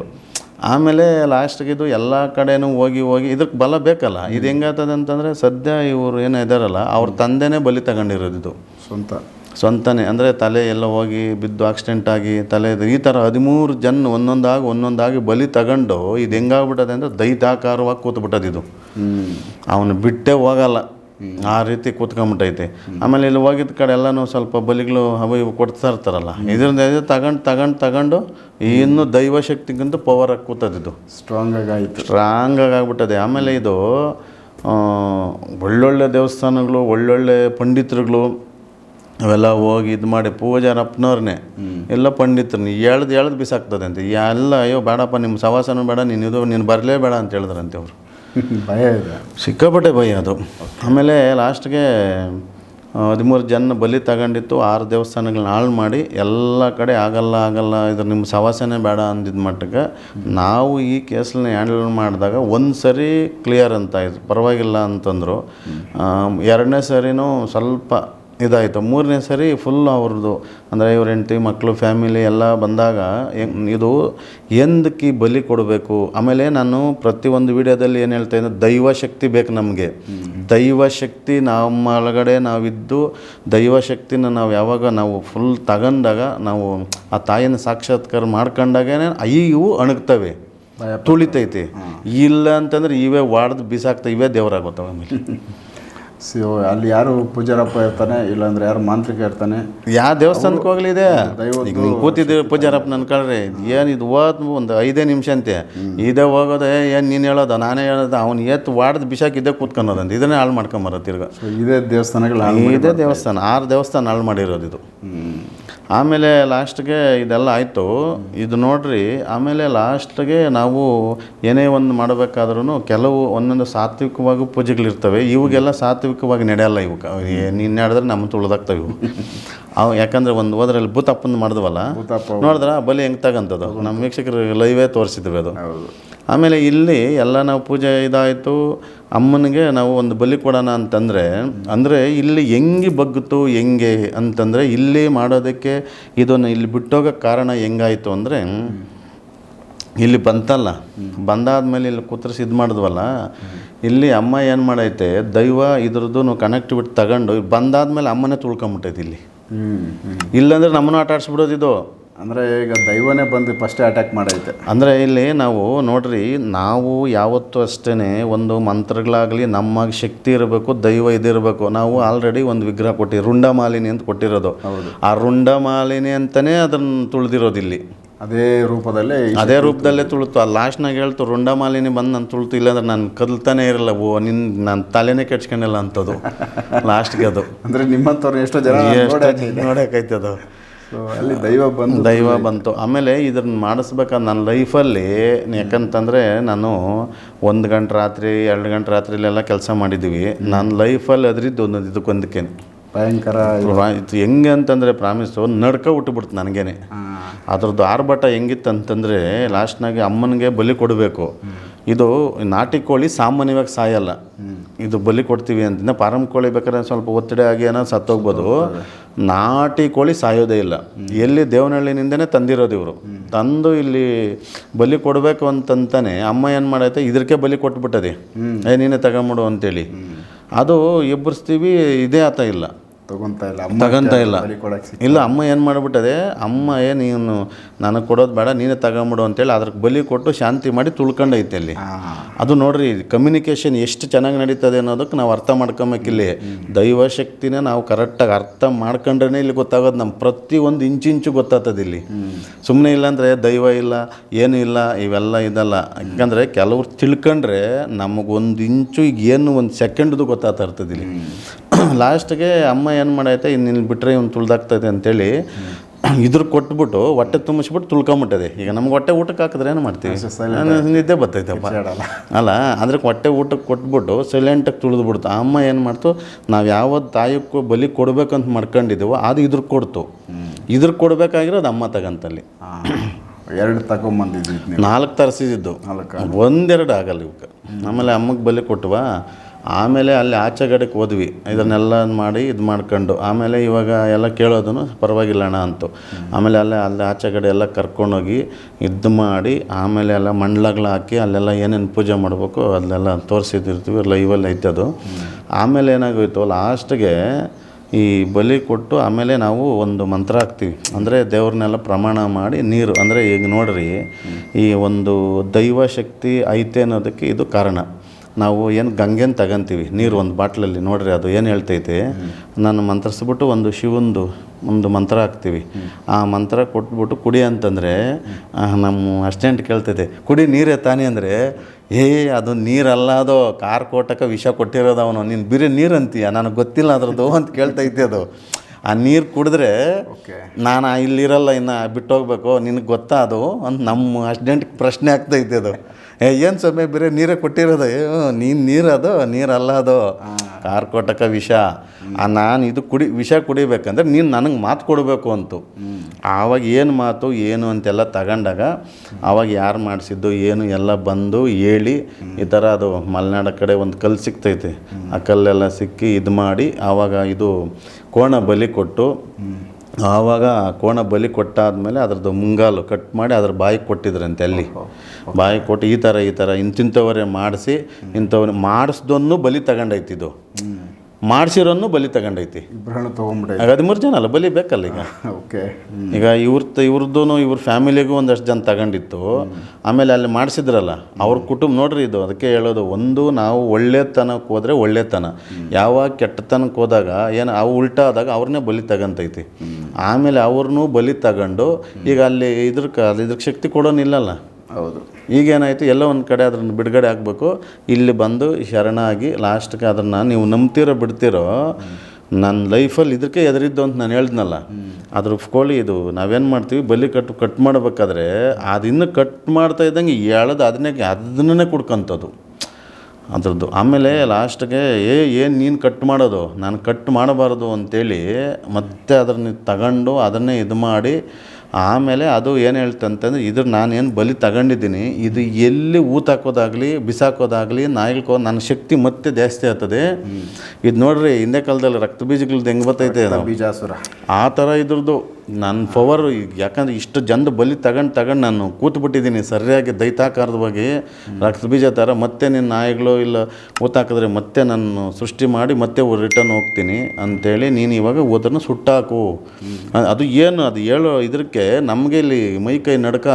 ಆಮೇಲೆ ಲಾಸ್ಟ್ಗೆ ಇದು ಎಲ್ಲ ಕಡೆನೂ ಹೋಗಿ ಹೋಗಿ ಇದಕ್ಕೆ ಬಲ ಬೇಕಲ್ಲ? ಇದು ಹೆಂಗಾಗ್ತದೆ ಅಂತಂದರೆ ಸದ್ಯ ಇವರು ಏನು ಇದ್ದಾರಲ್ಲ ಅವ್ರ ತಂದೆನೇ ಬಲಿ ತಗೊಂಡಿರೋದು ಇದು. ಸ್ವಂತ. ಸ್ವಂತನೇ ಅಂದರೆ ತಲೆ ಎಲ್ಲ ಹೋಗಿ ಬಿದ್ದು ಆಕ್ಸಿಡೆಂಟ್ ಆಗಿ ತಲೆ ಈ ಥರ ಹದಿಮೂರು ಜನ ಒಂದೊಂದಾಗಿ ಒಂದೊಂದಾಗಿ ಬಲಿ ತಗೊಂಡು ಇದು ಹೆಂಗಾಗ್ಬಿಟ್ಟದೆ ಅಂದರೆ ದೈತಾಕಾರವಾಗಿ ಕೂತ್ಬಿಟ್ಟದು ಇದು. ಅವನು ಬಿಟ್ಟೇ ಹೋಗಲ್ಲ. ಆ ರೀತಿ ಕೂತ್ಕೊಂಬಿಟ್ಟೈತೆ. ಆಮೇಲೆ ಇಲ್ಲಿ ಹೋಗಿದ್ದ ಕಡೆ ಎಲ್ಲನೂ ಸ್ವಲ್ಪ ಬಲಿಗಳು ಅವು ಇವು ಕೊಡ್ತಾ ಇರ್ತಾರಲ್ಲ. ಇದರಿಂದ ಇದು ತಗೊಂಡು ತಗೊಂಡು ತಗೊಂಡು ಇನ್ನು ದೈವ ಶಕ್ತಿಗಿಂತ ಪವರ್ ಆಗಿ ಕೂತದಿದ್ದು ಸ್ಟ್ರಾಂಗ್ ಆಗಾಯಿತು ಆಯಿತು. ಸ್ಟ್ರಾಂಗ್ ಆಗಿಬಿಟ್ಟದೆ. ಆಮೇಲೆ ಇದು ಒಳ್ಳೊಳ್ಳೆ ದೇವಸ್ಥಾನಗಳು ಒಳ್ಳೊಳ್ಳೆ ಪಂಡಿತರುಗಳು ಅವೆಲ್ಲ ಹೋಗಿ ಇದು ಮಾಡಿ ಪೂಜಾರಪ್ಪನವ್ರನ್ನೇ. ಎಲ್ಲ ಪಂಡಿತರನ್ನ ಎಳ್ದು ಎಳ್ದು ಬಿಸಾಕ್ತದೆ ಅಂತ ಎಲ್ಲ ಅಯ್ಯೋ ಬೇಡಪ್ಪ ನಿಮ್ಮ ಸವಾಸನೂ ಬೇಡ ನೀನು ಇದು ನೀನು ಬರಲೇ ಬೇಡ ಅಂತ ಹೇಳಿದ್ರಂತೆ ಅವರು. *laughs* ಭಯ ಇದೆ. ಸಿಕ್ಕಾಪಟ್ಟೆ ಭಯ ಅದು. ಆಮೇಲೆ ಲಾಸ್ಟ್ಗೆ ಹದಿಮೂರು ಜನ ಬಲಿ ತಗೊಂಡಿತ್ತು ಆರು ದೇವಸ್ಥಾನಗಳನ್ನ ಹಾಳು ಮಾಡಿ ಎಲ್ಲ ಕಡೆ ಆಗಲ್ಲ ಆಗಲ್ಲ ಇದ್ರ ನಿಮ್ಮ ಸವಾಸನೆ ಬೇಡ ಅಂದಿದ್ದ ಮಟ್ಟಕ್ಕೆ ನಾವು ಈ ಕೇಸನ್ನ ಹ್ಯಾಂಡಲ್ ಮಾಡಿದಾಗ ಒಂದು ಸರಿ ಕ್ಲಿಯರ್ ಅಂತ ಇದು ಪರವಾಗಿಲ್ಲ ಅಂತಂದರು. ಎರಡನೇ ಸರಿನೂ ಸ್ವಲ್ಪ ಇದಾಯಿತು. ಮೂರನೇ ಸರಿ ಫುಲ್ ಅವ್ರದ್ದು. ಅಂದರೆ ಇವ್ರ ಹೆಂಡತಿ ಮಕ್ಕಳು ಫ್ಯಾಮಿಲಿ ಎಲ್ಲ ಬಂದಾಗ ಇದು ಎಂದಕ್ಕೆ ಬಲಿ ಕೊಡಬೇಕು? ಆಮೇಲೆ ನಾನು ಪ್ರತಿಯೊಂದು ವಿಡಿಯೋದಲ್ಲಿ ಏನು ಹೇಳ್ತಾ ಇದ್ದೆ? ದೈವಶಕ್ತಿ ಬೇಕು ನಮಗೆ. ದೈವ ಶಕ್ತಿ ನಮ್ಮ ಒಳಗಡೆ ನಾವಿದ್ದು ದೈವ ಶಕ್ತಿನ ನಾವು ಯಾವಾಗ ನಾವು ಫುಲ್ ತಗೊಂಡಾಗ ನಾವು ಆ ತಾಯಿನ ಸಾಕ್ಷಾತ್ಕಾರ ಮಾಡ್ಕೊಂಡಾಗೇ ಇವು ಅಣಗ್ತವೆ. ತುಳಿತೈತಿ. ಇಲ್ಲ ಅಂತಂದ್ರೆ ಇವೇ ವಾಡ್ದು ಬಿಸಾಕ್ತಾ ಇವೇ ದೇವರಾಗುತ್ತವೆ ಆಮೇಲೆ. *laughs* ಸೊ ಅಲ್ಲಿ ಯಾರು ಪೂಜಾರಪ್ಪ ಇರ್ತಾನೆ ಇಲ್ಲಾಂದ್ರೆ ಯಾರು ಮಾಂತ್ರಿಕ ಇರ್ತಾನೆ? ಯಾವ ದೇವಸ್ಥಾನಕ್ಕೆ ಹೋಗ್ಲಿ ಇದೆ ಈಗ ನೀವು ಕೂತಿದ್ದೀವಿ ಪೂಜಾರಪ್ಪ ನನ್ಕಳ್ರಿ ಏನು ಇದು ಹೋದ್ ಒಂದು ಐದೇ ನಿಮಿಷ ಅಂತೆ. ಇದೇ ಹೋಗೋದೆ ಏನು ನೀನು ಹೇಳೋದು ನಾನೇ ಹೇಳೋದು ಅವ್ನು ಎತ್ತು ವಾಡ್ದು ಇದೇ ಕೂತ್ಕೊಳೋದಂತೆ ಇದನ್ನೇ ಹಾಳು ಮಾಡ್ಕೊಂಬರೋ ತಿರ್ಗ. ಇದೇ ದೇವಸ್ಥಾನಗಳು ಇದೇ ದೇವಸ್ಥಾನ ಆರು ದೇವಸ್ಥಾನ ಹಾಳು ಮಾಡಿರೋದು ಇದು. ಆಮೇಲೆ ಲಾಸ್ಟ್ಗೆ ಇದೆಲ್ಲ ಆಯಿತು. ಇದು ನೋಡ್ರಿ ಆಮೇಲೆ ಲಾಸ್ಟ್ಗೆ ನಾವು ಏನೇ ಒಂದು ಮಾಡಬೇಕಾದ್ರೂ ಕೆಲವು ಒಂದೊಂದು ಸಾತ್ವಿಕವಾಗಿ ಪೂಜೆಗಳಿರ್ತವೆ. ಇವಾಗೆಲ್ಲ ಸಾತ್ವಿಕವಾಗಿ ನಡೆಯಲ್ಲ ಇವು ನೀನು ನಡೆದ್ರೆ ನಮ್ಮ ತುಳಿದಾಗ್ತವೆ ಇವು. ಅವು ಯಾಕಂದ್ರೆ ಒಂದು ಹೋದ್ರಲ್ಲಿ ಭೂತಪ್ಪನ ಮಾಡಿದ್ವಲ್ಲ ನೋಡಿದ್ರೆ ಬಲಿ ಹೆಂಗೆ ತಗಂತದ. ನಮ್ಮ ವೀಕ್ಷಕರು ಲೈವೇ ತೋರಿಸಿದ್ವಿ ಅದು. ಆಮೇಲೆ ಇಲ್ಲಿ ಎಲ್ಲ ನಾವು ಪೂಜೆ ಇದಾಯಿತು. ಅಮ್ಮನಿಗೆ ನಾವು ಒಂದು ಬಲಿ ಕೊಡೋಣ ಅಂತಂದರೆ ಅಂದರೆ ಇಲ್ಲಿ ಹೆಂಗೆ ಬಗ್ಗಿತು ಹೆಂಗೆ ಅಂತಂದರೆ ಇಲ್ಲಿ ಮಾಡೋದಕ್ಕೆ ಇದನ್ನು ಇಲ್ಲಿ ಬಿಟ್ಟೋಗಕ್ಕೆ ಕಾರಣ ಹೆಂಗಾಯಿತು ಅಂದರೆ ಇಲ್ಲಿ ಬಂತಲ್ಲ. ಬಂದಾದ ಮೇಲೆ ಇಲ್ಲಿ ಕುತ್ರಿಸಿ ಇದು ಮಾಡಿದ್ವಲ್ಲ. ಇಲ್ಲಿ ಅಮ್ಮ ಏನು ಮಾಡೈತೆ ದೈವ ಇದ್ರದ್ದು ಕನೆಕ್ಟಿವಿಟಿ ತಗೊಂಡು ಬಂದಾದ್ಮೇಲೆ ಅಮ್ಮನೇ ತುಳ್ಕೊಂಬಿಟ್ಟೈತೆ ಇಲ್ಲಿ. ಇಲ್ಲಾಂದ್ರೆ ನಮ್ಮನ್ನು ಆಟ ಆಡಿಸ್ಬಿಡೋದು ಇದು. ಅಂದರೆ ಈಗ ದೈವನೇ ಬಂದು ಫಸ್ಟೇ ಅಟ್ಯಾಕ್ ಮಾಡೈತೆ. ಅಂದರೆ ಇಲ್ಲಿ ನಾವು ನೋಡ್ರಿ ನಾವು ಯಾವತ್ತೂ ಅಷ್ಟೇ ಒಂದು ಮಂತ್ರಗಳಾಗಲಿ ನಮಗೆ ಶಕ್ತಿ ಇರಬೇಕು ದೈವ ಇದಿರಬೇಕು. ನಾವು ಆಲ್ರೆಡಿ ಒಂದು ವಿಗ್ರಹ ಕೊಟ್ಟಿವಿ ರುಂಡಮಾಲಿನಿ ಅಂತ ಕೊಟ್ಟಿರೋದು. ಆ ರುಂಡಮಾಲಿನಿ ಅಂತಲೇ ಅದನ್ನು ತುಳಿದಿರೋದು ಇಲ್ಲಿ. ಅದೇ ರೂಪದಲ್ಲಿ ಅದೇ ರೂಪದಲ್ಲೇ ತುಳಿತು. ಆ ಲಾಸ್ಟ್ನಾಗ ಹೇಳ್ತು ರುಂಡಮಾಲಿನಿ ಬಂದು ನಾನು ತುಳಿತು ಇಲ್ಲಾಂದ್ರೆ ನಾನು ಕದಲ್ತಾನೆ ಇರಲ್ಲ ಓ ನಿನ್ನ ನಾನು ತಲೆನೇ ಕೆಡ್ಸ್ಕೊಂಡಿಲ್ಲ ಅಂತದು. *laughs* ಲಾಸ್ಟ್ಗೆ ಅದು. ಅಂದರೆ ನಿಮ್ಮಂಥವ್ರು ಎಷ್ಟೋ ಜನ ನೋಡೋಕೈತೆ ಅದು ಅಲ್ಲಿ ದೈವ ಬಂದು ದೈವ ಬಂತು. ಆಮೇಲೆ ಇದನ್ನು ಮಾಡಿಸ್ಬೇಕಾದ್ರೆ ನನ್ನ ಲೈಫಲ್ಲಿ ಯಾಕಂತಂದರೆ ನಾನು ಒಂದು ಗಂಟೆ ರಾತ್ರಿ ಎರಡು ಗಂಟೆ ರಾತ್ರಿಲೆಲ್ಲ ಕೆಲಸ ಮಾಡಿದ್ದೀವಿ. ನನ್ನ ಲೈಫಲ್ಲಿ ಅದರಿದ್ದು ಒಂದೊಂದು ಇದಕ್ಕೊಂದಕ್ಕೆ ಭಯಂಕರ ಇದು. ಹೆಂಗೆ ಅಂತಂದರೆ ಪ್ರಾಮಿಸು ನಡ್ಕ ಹುಟ್ಟುಬಿಡ್ತು ನನಗೇನೆ. ಅದ್ರದ್ದು ಆರ್ಭಟ ಹೆಂಗಿತ್ತು ಅಂತಂದರೆ ಲಾಸ್ಟ್ನಾಗೆ ಅಮ್ಮನಿಗೆ ಬಲಿ ಕೊಡಬೇಕು. ಇದು ನಾಟಿ ಕೋಳಿ ಸಾಮಾನ್ಯವಾಗಿ ಸಾಯಲ್ಲ. ಇದು ಬಲಿ ಕೊಡ್ತೀವಿ ಅಂತ ಪಾರಂ ಕೋಳಿ ಬೇಕಾದ್ರೆ ಸ್ವಲ್ಪ ಒತ್ತಡ ಆಗಿ ಏನೋ ಸತ್ತೋಗ್ಬೋದು. ನಾಟಿ ಕೋಳಿ ಸಾಯೋದೇ ಇಲ್ಲ. ಎಲ್ಲಿ ದೇವನಹಳ್ಳಿನಿಂದನೇ ತಂದಿರೋದು ಇವರು. ತಂದು ಇಲ್ಲಿ ಬಲಿ ಕೊಡಬೇಕು ಅಂತಂತಾನೆ ಅಮ್ಮ ಏನು ಮಾಡೈತೆ ಇದಕ್ಕೆ ಬಲಿ ಕೊಟ್ಬಿಟ್ಟದೆ. ಏ ನೀನೇ ತಗೊಂಬಿಡು ಅಂತೇಳಿ. ಅದು ಎಬ್ಬರಿಸ್ತೀವಿ ಇದೇ ಆತ ಇಲ್ಲ. ತಗೊಂತ ಇಲ್ಲ. ಅಮ್ಮ ತಗೊಂತ ಇಲ್ಲ. ಬಲಿ ಕೊಡಕ್ಕೆ ಸಿಕ್ ಇಲ್ಲ ಅಮ್ಮ ಏನು ಮಾಡ್ಬಿಟ್ಟದೆ ಅಮ್ಮ ಏನು ನೀನು ನನಗೆ ಕೊಡೋದು ಬೇಡ ನೀನೇ ತಗೊಂಬಿಡು ಅಂತೇಳಿ ಅದ್ರ ಬಲಿ ಕೊಟ್ಟು ಶಾಂತಿ ಮಾಡಿ ತುಳ್ಕೊಂಡೈತೆ ಅಲ್ಲಿ. ಅದು ನೋಡ್ರಿ ಕಮ್ಯುನಿಕೇಷನ್ ಎಷ್ಟು ಚೆನ್ನಾಗಿ ನಡೀತದೆ ಅನ್ನೋದಕ್ಕೆ ನಾವು ಅರ್ಥ ಮಾಡ್ಕೊಬೇಕಿಲ್ಲಿ ದೈವ ಶಕ್ತಿನ ನಾವು ಕರೆಕ್ಟಾಗಿ ಅರ್ಥ ಮಾಡ್ಕೊಂಡ್ರೇ ಇಲ್ಲಿ ಗೊತ್ತಾಗೋದು ನಮ್ಮ ಪ್ರತಿ ಒಂದು ಇಂಚು ಗೊತ್ತಾಗ್ತದೆ ಇಲ್ಲಿ ಸುಮ್ಮನೆ ಇಲ್ಲಾಂದರೆ ದೈವ ಇಲ್ಲ ಏನು ಇಲ್ಲ ಇವೆಲ್ಲ ಇದಲ್ಲ. ಯಾಕಂದರೆ ಕೆಲವ್ರು ತಿಳ್ಕೊಂಡ್ರೆ ನಮಗೊಂದು ಇಂಚು ಈಗ ಏನು ಒಂದು ಸೆಕೆಂಡ್ದು ಗೊತ್ತಾಗ್ತಾ ಇರ್ತದೆ ಇಲ್ಲಿ. *clears throat* ಲಾಸ್ಟ್ಗೆ ಅಮ್ಮ ಏನು ಮಾಡೈತೆ ಇನ್ನು ಬಿಟ್ಟರೆ ಇವ್ನು ತುಳ್ದಾಗ್ತೈತೆ ಅಂತೇಳಿ *clears throat* ಇದ್ರ ಕೊಟ್ಬಿಟ್ಟು ಹೊಟ್ಟೆ ತುಂಬಿಸ್ಬಿಟ್ಟು ತುಳ್ಕೊಂಬಿಟ್ಟದೆ. ಈಗ ನಮ್ಗೆ ಹೊಟ್ಟೆ ಊಟಕ್ಕೆ ಹಾಕಿದ್ರೆ ಏನು ಮಾಡ್ತೀವಿ? ನಿದ್ದೆ ಬರ್ತೈತಪ್ಪ ಅಲ್ಲ ಅಂದ್ರೆ ಹೊಟ್ಟೆ ಊಟಕ್ಕೆ ಕೊಟ್ಬಿಟ್ಟು ಸೈಲೆಂಟಾಗಿ ತುಳಿದ್ಬಿಡ್ತು. ಆ ಅಮ್ಮ ಏನು ಮಾಡ್ತು ನಾವು ಯಾವ ತಾಯಿಗೂ ಬಲಿ ಕೊಡ್ಬೇಕು ಅಂತ ಮಾಡ್ಕೊಂಡಿದ್ದೀವೋ ಅದು ಇದ್ರ ಕೊಡ್ತು. ಇದ್ರ ಕೊಡ್ಬೇಕಾಗಿರೋದು ಅಮ್ಮ ತಗಂತಲ್ಲಿ. ಎರಡು ತಗೊಂಬಂದಿದ್ದು ನಾಲ್ಕು ತರಿಸಿದ್ದು ಒಂದೆರಡು ಆಗಲ್ಲ ಇವಕ್ಕೆ ಆಮೇಲೆ ಅಮ್ಮಗೆ ಬಲಿ ಕೊಟ್ವಾ? ಆಮೇಲೆ ಅಲ್ಲಿ ಆಚೆಗಡೆಗೆ ಹೋದ್ವಿ. ಇದನ್ನೆಲ್ಲ ಮಾಡಿ ಇದು ಮಾಡ್ಕೊಂಡು. ಆಮೇಲೆ ಇವಾಗ ಎಲ್ಲ ಕೇಳೋದನ್ನು ಪರವಾಗಿಲ್ಲ ಅಣ್ಣ ಅಂತು. ಆಮೇಲೆ ಅಲ್ಲೇ ಅಲ್ಲಿ ಆಚೆಗಡೆ ಎಲ್ಲ ಕರ್ಕೊಂಡೋಗಿ ಇದು ಮಾಡಿ ಆಮೇಲೆ ಎಲ್ಲ ಮಂಡ್ಲಗಳು ಹಾಕಿ ಅಲ್ಲೆಲ್ಲ ಏನೇನು ಪೂಜೆ ಮಾಡಬೇಕು ಅಲ್ಲೆಲ್ಲ ತೋರಿಸಿದಿರ್ತೀವಿ. ಲೈವಲ್ಲಿ ಐತೆ ಅದು. ಆಮೇಲೆ ಏನಾಗೋಯ್ತು, ಲಾಸ್ಟ್ಗೆ ಈ ಬಲಿ ಕೊಟ್ಟು ಆಮೇಲೆ ನಾವು ಒಂದು ಮಂತ್ರ ಹಾಕ್ತೀವಿ. ಅಂದರೆ ದೇವ್ರನ್ನೆಲ್ಲ ಪ್ರಮಾಣ ಮಾಡಿ ನೀರು. ಅಂದರೆ ಈಗ ನೋಡ್ರಿ, ಈ ಒಂದು ದೈವ ಶಕ್ತಿ ಐತೆ ಅನ್ನೋದಕ್ಕೆ ಇದು ಕಾರಣ. ನಾವು ಏನು ಗಂಗೆನ ತಗೊಂತೀವಿ ನೀರು ಒಂದು ಬಾಟ್ಲಲ್ಲಿ ನೋಡ್ರಿ ಅದು ಏನು ಹೇಳ್ತೈತೆ ನಾನು ಮಂತ್ರಿಸ್ಬಿಟ್ಟು ಒಂದು ಶಿವಂದು ಒಂದು ಮಂತ್ರ ಹಾಕ್ತೀವಿ. ಆ ಮಂತ್ರ ಕೊಟ್ಬಿಟ್ಟು ಕುಡಿ ಅಂತಂದರೆ ನಮ್ಮ ಅಸ್ಟೆಂಟ್ ಕೇಳ್ತೈತೆ ಕುಡಿ ನೀರೇ ತಾನೇ ಅಂದರೆ ಏ ಅದು ನೀರಲ್ಲ ಅದು ಕಾರ್ ಕೋಟಕ ವಿಷ ಕೊಟ್ಟಿರೋದು ಅವನು ನೀನು ಬಿರಿ ನೀರು ಅಂತೀಯ ನನಗೆ ಗೊತ್ತಿಲ್ಲ ಅದ್ರದ್ದು ಅಂತ ಕೇಳ್ತೈತೆ ಅದು. ಆ ನೀರು ಕುಡಿದ್ರೆ ನಾನು ಇಲ್ಲಿರಲ್ಲ ಇನ್ನು ಬಿಟ್ಟೋಗ್ಬೇಕು ನಿನಗೆ ಗೊತ್ತಾ ಅದು? ಅಂತ ನಮ್ಮ ಅಸ್ಟೆಂಟ್ಗೆ ಪ್ರಶ್ನೆ ಆಗ್ತೈತೆ ಅದು. ಏನು ಸಮಯ ಬೇರೆ ನೀರೇ ಕೊಟ್ಟಿರೋದು? ನೀನು ನೀರದು ನೀರಲ್ಲ ಅದು ಕಾರ್ಕೋಟಕ ವಿಷ. ಆ ನಾನು ಇದು ಕುಡಿ ವಿಷ ಕುಡಿಬೇಕಂದ್ರೆ ನೀನು ನನಗೆ ಮಾತು ಕೊಡಬೇಕು ಅಂತು. ಆವಾಗ ಏನು ಮಾತು ಏನು ಅಂತೆಲ್ಲ ತಗೊಂಡಾಗ ಆವಾಗ ಯಾರು ಮಾಡಿಸಿದ್ದು ಏನು ಎಲ್ಲ ಬಂದು ಹೇಳಿ ಈ ಥರ ಅದು ಮಲೆನಾಡ ಕಡೆ ಒಂದು ಕಲ್ಲು ಸಿಗ್ತೈತೆ. ಆ ಕಲ್ಲೆಲ್ಲ ಸಿಕ್ಕಿ ಇದು ಮಾಡಿ ಆವಾಗ ಇದು ಕೋಣ ಬಲಿ ಕೊಟ್ಟು ಆವಾಗ ಕೋಣ ಬಲಿ ಕೊಟ್ಟಾದಮೇಲೆ ಅದ್ರದ್ದು ಮುಂಗಾಲು ಕಟ್ ಮಾಡಿ ಅದ್ರ ಬಾಯಿ ಕೊಟ್ಟಿದ್ರಂತೆ ಅಲ್ಲಿ. ಬಾಯಿ ಕೊಟ್ಟು ಈ ಥರ ಈ ಥರ ಇಂತಿಂಥವರೇ ಮಾಡಿಸಿ ಇಂಥವ್ರು ಮಾಡಿಸ್ದನ್ನು ಬಲಿ ತಗೊಂಡೈತಿದು ಮಾಡಿಸಿರೋನು ಬಲಿ ತಗೊಂಡೈತಿ. ಇಬ್ಬರನ್ನು ಹದಿಮೂರು ಜನ ಅಲ್ಲ ಬಲಿ ಬೇಕಲ್ಲ ಈಗ? *laughs* ಓಕೆ. ಈಗ ಇವ್ರ ಇವ್ರದ್ದು ಇವ್ರ ಫ್ಯಾಮಿಲಿಗೂ ಒಂದಷ್ಟು ಜನ ತಗೊಂಡಿತ್ತು. ಆಮೇಲೆ ಅಲ್ಲಿ ಮಾಡಿಸಿದ್ರಲ್ಲ ಅವ್ರ ಕುಟುಂಬ ನೋಡ್ರಿ ಇದು ಅದಕ್ಕೆ ಹೇಳೋದು ಒಂದು ನಾವು ಒಳ್ಳೆತನಕ್ಕೆ ಹೋದರೆ ಒಳ್ಳೆತನ. ಯಾವಾಗ ಕೆಟ್ಟತನಕ್ಕೆ ಹೋದಾಗ ಏನು ಅವು ಉಲ್ಟಾ ಆದಾಗ ಅವ್ರನ್ನೇ ಬಲಿ ತಗೊಂತೈತಿ. ಆಮೇಲೆ ಅವ್ರನ್ನೂ ಬಲಿ ತಗೊಂಡು ಈಗ ಅಲ್ಲಿ ಇದ್ರ ಇದ್ರ ಶಕ್ತಿ ಕೊಡೋನಿಲ್ಲಲ್ಲ. ಹೌದು. ಈಗೇನಾಯಿತು ಎಲ್ಲ ಒಂದು ಕಡೆ ಅದನ್ನು ಬಿಡುಗಡೆ ಆಗಬೇಕು. ಇಲ್ಲಿ ಬಂದು ಶರಣಾಗಿ ಲಾಸ್ಟ್ಗೆ ಅದನ್ನು ನೀವು ನಂಬ್ತಿರೋ ಬಿಡ್ತಿರೋ ನನ್ನ ಲೈಫಲ್ಲಿ ಇದಕ್ಕೆ ಎದುರಿದ್ದು ಅಂತ ನಾನು ಹೇಳ್ದ್ನಲ್ಲ. ಅದ್ರ ಕೋಳಿ ಇದು ನಾವೇನು ಮಾಡ್ತೀವಿ ಬಲಿ ಕಟ್ಟು ಕಟ್ ಮಾಡಬೇಕಾದ್ರೆ ಅದಿನ್ನು ಕಟ್ ಮಾಡ್ತಾ ಇದ್ದಂಗೆ ಎಳೆದು ಅದನ್ನೇ ಅದನ್ನೇ ಕುಡ್ಕೊಂಥದ್ದು ಅದ್ರದ್ದು. ಆಮೇಲೆ ಲಾಸ್ಟ್ಗೆ ಏ ಏನು ನೀನು ಕಟ್ ಮಾಡೋದು? ನಾನು ಕಟ್ ಮಾಡಬಾರ್ದು ಅಂತೇಳಿ ಮತ್ತೆ ಅದನ್ನ ತಗೊಂಡು ಅದನ್ನೇ ಇದು ಮಾಡಿ ಆಮೇಲೆ ಅದು ಏನು ಹೇಳ್ತಂತಂದ್ರೆ ಇದ್ರ ನಾನೇನು ಬಲಿ ತಗೊಂಡಿದ್ದೀನಿ ಇದು ಎಲ್ಲಿ ಊತಾಕೋದಾಗಲಿ ಬಿಸಾಕೋದಾಗಲಿ ನಾಯಿಲ್ಕೋ ನನ್ನ ಶಕ್ತಿ ಮತ್ತೆ ಜಾಸ್ತಿ ಆಗ್ತದೆ. ಇದು ನೋಡ್ರಿ ಹಿಂದೆ ಕಾಲದಲ್ಲಿ ರಕ್ತ ಬೀಜಗಳದ್ದು ಹೆಂಗೆ ಬರ್ತೈತೆ ಬೀಜಾಸುರ. ಆ ಥರ ಇದ್ರದ್ದು. ನನ್ನ ಪವರ್ ಯಾಕಂದ್ರೆ ಇಷ್ಟು ಜನ ಬಲಿ ತಗೊಂಡು ತಗೊಂಡು ನಾನು ಕೂತ್ಬಿಟ್ಟಿದ್ದೀನಿ ಸರಿಯಾಗಿ ದೈತಾಕಾರದ ಬಗ್ಗೆ. ರಕ್ತ ಬೀಜ ಥರ ಮತ್ತೆ ನಿನ್ನ ನಾಯಿಗಳು ಇಲ್ಲ ಕೂತಾಕಿದ್ರೆ ಮತ್ತೆ ನಾನು ಸೃಷ್ಟಿ ಮಾಡಿ ಮತ್ತೆ ರಿಟರ್ನ್ ಹೋಗ್ತೀನಿ ಅಂತೇಳಿ ನೀನು ಇವಾಗ ಓದನ್ನು ಸುಟ್ಟಾಕು. ಅದು ಏನು ಅದು ಹೇಳೋ ಇದಕ್ಕೆ ನಮಗೆ ಇಲ್ಲಿ ಮೈ ಕೈ ನಡ್ಕ.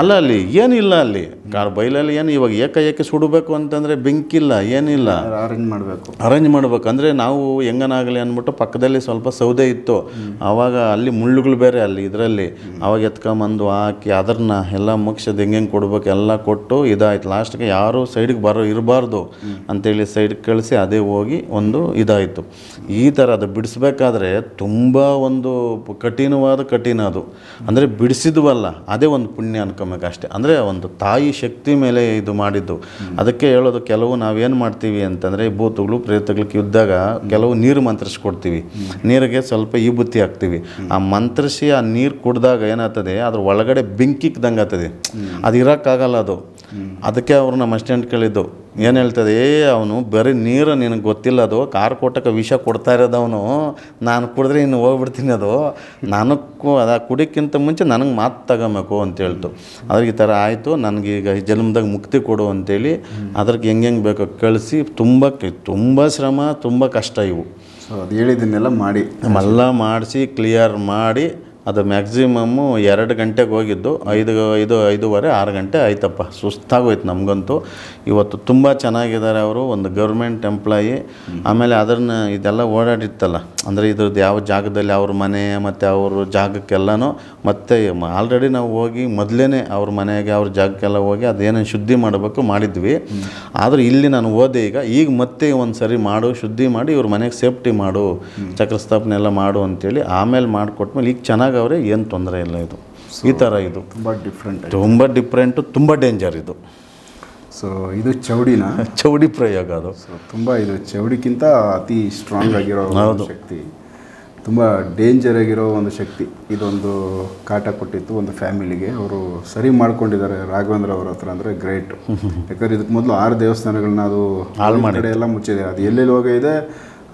ಅಲ್ಲ ಅಲ್ಲಿ ಏನಿಲ್ಲ ಅಲ್ಲಿ. ಕಾರ್ ಬೈಲಲ್ಲಿ ಏನು ಇವಾಗ ಏಕಾಏಕಿ ಸುಡಬೇಕು ಅಂತಂದರೆ ಬೆಂಕಿಲ್ಲ ಏನಿಲ್ಲ. ಅರೇಂಜ್ ಮಾಡಬೇಕು. ಅರೇಂಜ್ ಮಾಡ್ಬೇಕು. ಅಂದರೆ ನಾವು ಹೆಂಗನಾಗಲಿ ಅಂದ್ಬಿಟ್ಟು ಪಕ್ಕದಲ್ಲಿ ಸ್ವಲ್ಪ ಸೌದೆ ಇತ್ತು. ಆವಾಗ ಅಲ್ಲಿ ಮುಳ್ಳುಗಳು ಬೇರೆ ಅಲ್ಲಿ ಇದರಲ್ಲಿ. ಅವಾಗ ಎತ್ಕೊಂಬಂದು ಹಾಕಿ ಅದನ್ನ ಎಲ್ಲ ಮುಗಿಸೋದು ಹೆಂಗೆ ಹೆಂಗೆ ಕೊಡ್ಬೇಕು ಎಲ್ಲ ಕೊಟ್ಟು ಇದಾಯ್ತು. ಲಾಸ್ಟ್ಗೆ ಯಾರು ಸೈಡಿಗೆ ಬರೋ ಇರಬಾರ್ದು ಅಂತೇಳಿ ಸೈಡ್ಗೆ ಕಳಿಸಿ ಅದೇ ಹೋಗಿ ಒಂದು ಇದಾಯಿತು. ಈ ಥರ ಅದು ಬಿಡಿಸ್ಬೇಕಾದ್ರೆ ತುಂಬ ಒಂದು ಕಠಿಣವಾದ ಕಠಿಣ ಅದು. ಅಂದರೆ ಬಿಡಿಸಿದ್ವಲ್ಲ ಅದೇ ಒಂದು ಪುಣ್ಯ ಅನ್ಕೊಬೇಕು ಅಷ್ಟೇ ಅಂದರೆ ಒಂದು ತಾಯಿ ಶಕ್ತಿ ಮೇಲೆ ಇದು ಮಾಡಿದ್ದು. ಅದಕ್ಕೆ ಹೇಳೋದು ಕೆಲವು ನಾವೇನು ಮಾಡ್ತೀವಿ ಅಂತಂದರೆ ಈ ಭೂತಗಳು, ಪ್ರೇತಗಳಿಗೆ ಇದ್ದಾಗ ಕೆಲವು ನೀರು ಮಂತ್ರಿಸ್ಕೊಡ್ತೀವಿ. ನೀರಿಗೆ ಸ್ವಲ್ಪ ಈ ಬುತ್ತಿ ಹಾಕ್ತೀವಿ. ಆ ಮಂತ್ರಿಸಿ ಆ ನೀರು ಕುಡ್ದಾಗ ಏನಾಗ್ತದೆ, ಅದ್ರ ಒಳಗಡೆ ಬೆಂಕಿಕ್ದಂಗೆ ಆಗ್ತದೆ ಅದು ಇರೋಕ್ಕಾಗಲ್ಲ ಅದು. ಅದಕ್ಕೆ ಅವರು ನಮ್ಮ ಅಸ್ಟೆಂಟ್ ಕೇಳಿದ್ದು ಏನು ಹೇಳ್ತದೆ ಏ ಅವನು ಬರೀ ನೀರು ನಿನಗೆ ಗೊತ್ತಿಲ್ಲ ಅದು ಕಾರ್ ಕೊಟ್ಟಕ್ಕೆ ವಿಷ ಕೊಡ್ತಾ ಇರೋದು ಅವನು. ನಾನು ಕುಡಿದ್ರೆ ಇನ್ನು ಹೋಗ್ಬಿಡ್ತೀನಿ ಅದು. ನನಗೆ ಅದು ಕುಡಿಯೋಕ್ಕಿಂತ ಮುಂಚೆ ನನಗೆ ಮಾತು ತಗೊಬೇಕು ಅಂತ ಹೇಳ್ತು. ಅದ್ರ ಈ ಥರ ಆಯಿತು. ನನಗೀಗ ಈ ಜನ್ಮದಾಗ ಮುಕ್ತಿ ಕೊಡು ಅಂತೇಳಿ ಅದಕ್ಕೆ ಹೆಂಗೆ ಹೆಂಗೆ ಬೇಕೋ ಕಳಿಸಿ. ತುಂಬ ತುಂಬ ಶ್ರಮ ತುಂಬ ಕಷ್ಟ ಇವು. ಸೊ ಅದು ಹೇಳಿದ್ದನ್ನೆಲ್ಲ ಮಾಡಿ. ಎಲ್ಲ ಮಾಡಿಸಿ ಕ್ಲಿಯರ್ ಮಾಡಿ. ಅದು ಮ್ಯಾಕ್ಸಿಮಮ್ಮು ಎರಡು ಗಂಟೆಗೆ ಹೋಗಿದ್ದು, ಐದು ಐದು, ಐದೂವರೆ, ಆರು ಗಂಟೆ ಆಯ್ತಪ್ಪ. ಸುಸ್ತಾಗೋಯ್ತು ನಮಗಂತೂ. ಇವತ್ತು ತುಂಬ ಚೆನ್ನಾಗಿದ್ದಾರೆ ಅವರು, ಒಂದು ಗೌರ್ಮೆಂಟ್ ಎಂಪ್ಲಾಯಿ. ಆಮೇಲೆ ಅದನ್ನು ಇದೆಲ್ಲ ಓಡಾಡಿರ್ತಲ್ಲ ಅಂದರೆ ಇದ್ರದ್ದು ಯಾವ ಜಾಗದಲ್ಲಿ ಅವ್ರ ಮನೆ ಮತ್ತು ಅವ್ರ ಜಾಗಕ್ಕೆಲ್ಲನೂ ಮತ್ತೆ ಆಲ್ರೆಡಿ ನಾವು ಹೋಗಿ ಮೊದಲೇ ಅವ್ರ ಮನೆಗೆ ಅವ್ರ ಜಾಗಕ್ಕೆಲ್ಲ ಹೋಗಿ ಅದೇನೇನು ಶುದ್ಧಿ ಮಾಡಬೇಕು ಮಾಡಿದ್ವಿ. ಆದರೆ ಇಲ್ಲಿ ನಾನು ಓದೆ ಈಗ ಈಗ ಮತ್ತೆ ಒಂದು ಸರಿ ಮಾಡು ಶುದ್ಧಿ ಮಾಡಿ ಇವ್ರ ಮನೆಗೆ ಸೇಫ್ಟಿ ಮಾಡು ಚಕ್ರಸ್ಥಾಪನೆ ಎಲ್ಲ ಮಾಡು ಅಂತೇಳಿ ಆಮೇಲೆ ಮಾಡಿಕೊಟ್ಮೇಲೆ ಈಗ ಚೆನ್ನಾಗಿ ಅವರೇ ಏನು ತೊಂದರೆ ಇಲ್ಲ ಇದು. ಈ ಥರ ಇದು. ತುಂಬ ಡಿಫ್ರೆಂಟ್ ತುಂಬ ಡಿಫ್ರೆಂಟು ತುಂಬ ಡೇಂಜರ್ ಇದು. ಸೊ ಇದು ಚೌಡಿನ. *laughs* ಚೌಡಿ ಪ್ರಯೋಗ ಅದು. ಸೊ ತುಂಬ ಇದು ಚೌಡಿಕ್ಕಿಂತ ಅತಿ ಸ್ಟ್ರಾಂಗ್ ಆಗಿರೋ ಒಂದು ಶಕ್ತಿ. ತುಂಬ ಡೇಂಜರ್ ಆಗಿರೋ ಒಂದು ಶಕ್ತಿ. ಇದೊಂದು ಕಾಟ ಕೊಟ್ಟಿತ್ತು ಒಂದು ಫ್ಯಾಮಿಲಿಗೆ ಅವರು ಸರಿ ಮಾಡ್ಕೊಂಡಿದ್ದಾರೆ ರಾಘವೇಂದ್ರ ಅವ್ರ ಹತ್ರ ಅಂದರೆ ಗ್ರೇಟ್ *laughs* ಯಾಕಂದ್ರೆ ಇದಕ್ಕೆ ಮೊದಲು ಆರು ದೇವಸ್ಥಾನಗಳನ್ನ ಅದು ಹಾಳು ಕಡೆ ಎಲ್ಲ ಮುಚ್ಚಿದೆ. ಅದು ಎಲ್ಲೆಲ್ಲಿ ಹೋಗಿದೆ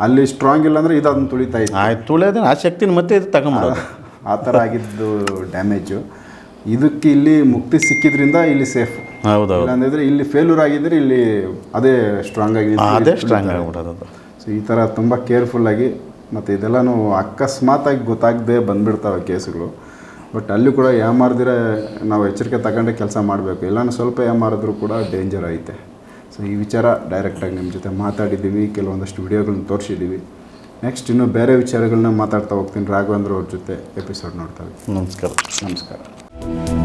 ಅಲ್ಲಿ ಸ್ಟ್ರಾಂಗ್ ಇಲ್ಲ ಅಂದರೆ ಇದು ಅದನ್ನ ತುಳಿತಾ ಇತ್ತು. ಆಯ್ತು ಆ ಶಕ್ತಿನ ಮತ್ತೆ ಇದು ತಗೊಂಬ *laughs* ಆ ಥರ ಆಗಿದ್ದು ಡ್ಯಾಮೇಜು ಇದಕ್ಕೆ ಇಲ್ಲಿ ಮುಕ್ತಿ ಸಿಕ್ಕಿದ್ರಿಂದ ಇಲ್ಲಿ ಸೇಫ್ ಹೌದೌದು. ಇಲ್ಲಿ ಫೇಲ್ಯೂರ್ ಆಗಿದ್ರೆ ಇಲ್ಲಿ ಅದೇ ಸ್ಟ್ರಾಂಗ್ ಆಗಿ ಅದೇ ಸ್ಟ್ರಾಂಗ್ ಆಗಿಬಿಡೋದು ಸೊ ಈ ಥರ ತುಂಬ ಕೇರ್ಫುಲ್ಲಾಗಿ ಮತ್ತು ಇದೆಲ್ಲನೂ ಅಕಸ್ಮಾತಾಗಿ ಗೊತ್ತಾಗದೆ ಬಂದ್ಬಿಡ್ತಾವೆ ಕೇಸುಗಳು. ಬಟ್ ಅಲ್ಲಿ ಕೂಡ ಯಾಮಾರ್ದಿರ ನಾವು ಎಚ್ಚರಿಕೆ ತಗೊಂಡೆ ಕೆಲಸ ಮಾಡಬೇಕು. ಇಲ್ಲಾಂದ್ರೆ ಸ್ವಲ್ಪ ಯಾಮಾರಿದ್ರು ಕೂಡ ಡೇಂಜರ್ ಐತೆ. ಸೊ ಈ ವಿಚಾರ ಡೈರೆಕ್ಟಾಗಿ ನಿಮ್ಮ ಜೊತೆ ಮಾತಾಡಿದ್ದೀವಿ. ಕೆಲವೊಂದಷ್ಟು ವಿಡಿಯೋಗಳನ್ನ ತೋರಿಸಿದ್ದೀವಿ. ನೆಕ್ಸ್ಟ್ ಇನ್ನೂ ಬೇರೆ ವಿಚಾರಗಳನ್ನ ಮಾತಾಡ್ತಾ ಹೋಗ್ತೀನಿ. ರಾಘವೇಂದ್ರ ಅವ್ರ ಜೊತೆ ಎಪಿಸೋಡ್ ನೋಡ್ತಾ ನಮಸ್ಕಾರ. ನಮಸ್ಕಾರ. ನಮಸ್ಕಾರ